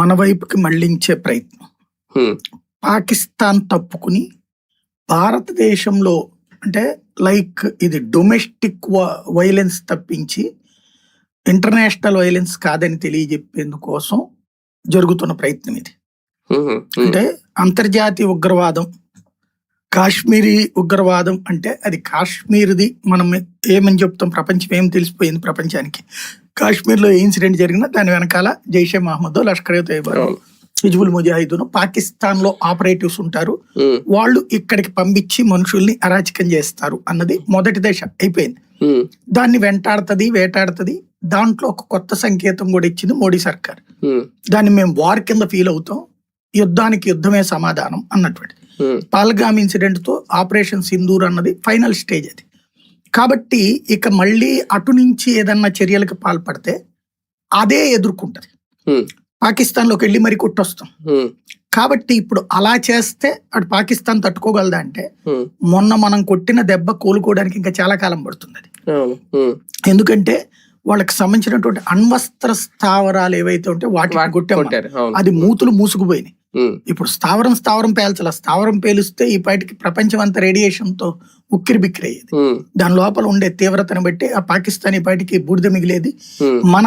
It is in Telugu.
మన వైపుకి మళ్ళించే ప్రయత్నం. పాకిస్తాన్ తప్పుకుని భారతదేశంలో అంటే లైక్ ఇది డొమెస్టిక్ వైలెన్స్ తప్పించి ఇంటర్నేషనల్ వైలెన్స్ కాదని తెలియజెప్పేందుకోసం జరుగుతున్న ప్రయత్నం ఇది. అంటే అంతర్జాతీయ ఉగ్రవాదం కాశ్మీరీ ఉగ్రవాదం అంటే అది కాశ్మీర్ది మనం ఏమని చెప్తాం? ప్రపంచం ఏం తెలిసిపోయింది ప్రపంచానికి? కాశ్మీర్లో ఏ ఇన్సిడెంట్ జరిగినా దాని వెనకాల జైషే మహమ్మద్ లష్కర్. హిజ్బుల్ ముజాహిదీన్ పాకిస్తాన్లో ఆపరేటివ్స్ ఉంటారు. వాళ్ళు ఇక్కడికి పంపించి మనుషుల్ని అరాచకం చేస్తారు అన్నది మొదటి దశ అయిపోయింది. దాన్ని వెంటాడుతుంది వేటాడుతుంది దాంట్లో ఒక కొత్త సంకేతం కూడా ఇచ్చింది మోడీ సర్కార్. దాన్ని మేము వార్ కింద ఫీల్ అవుతాం యుద్ధానికి యుద్ధమే సమాధానం అన్నటువంటి. పాల్గామ్ ఇన్సిడెంట్తో ఆపరేషన్ సింధూర్ అన్నది ఫైనల్ స్టేజ్ అది కాబట్టి ఇక మళ్ళీ అటు నుంచి ఏదన్నా చర్యలకు పాల్పడితే అదే ఎదుర్కొంటది హ్మ్. పాకిస్తాన్లోకి వెళ్ళి మరి కొట్టొస్తాం. కాబట్టి ఇప్పుడు అలా చేస్తే అటు పాకిస్తాన్ తట్టుకోగలదా అంటే. మొన్న మనం కొట్టిన దెబ్బ కోలుకోవడానికి ఇంకా చాలా కాలం పడుతుంది అది. ఎందుకంటే వాళ్ళకి సంబంధించినటువంటి అణ్వస్త్ర స్థావరాలు ఏవైతే ఉంటే వాటిని వాటి కొట్టాం కొట్టారు. అది మూతులు మూసుకుపోయినాయి. ఇప్పుడు స్థావరం స్థావరం పేల్చాల స్థావరం పేలిస్తే ఈ పాటికి ప్రపంచం అంతా రేడియేషన్తో ఉక్కిరి బిక్కిరి అయ్యేది హ్మ్. దాని లోపల ఉండే తీవ్రతను బట్టి ఆ పాకిస్తాన్ ఈ పాటికి బూడిద మిగిలేది. మన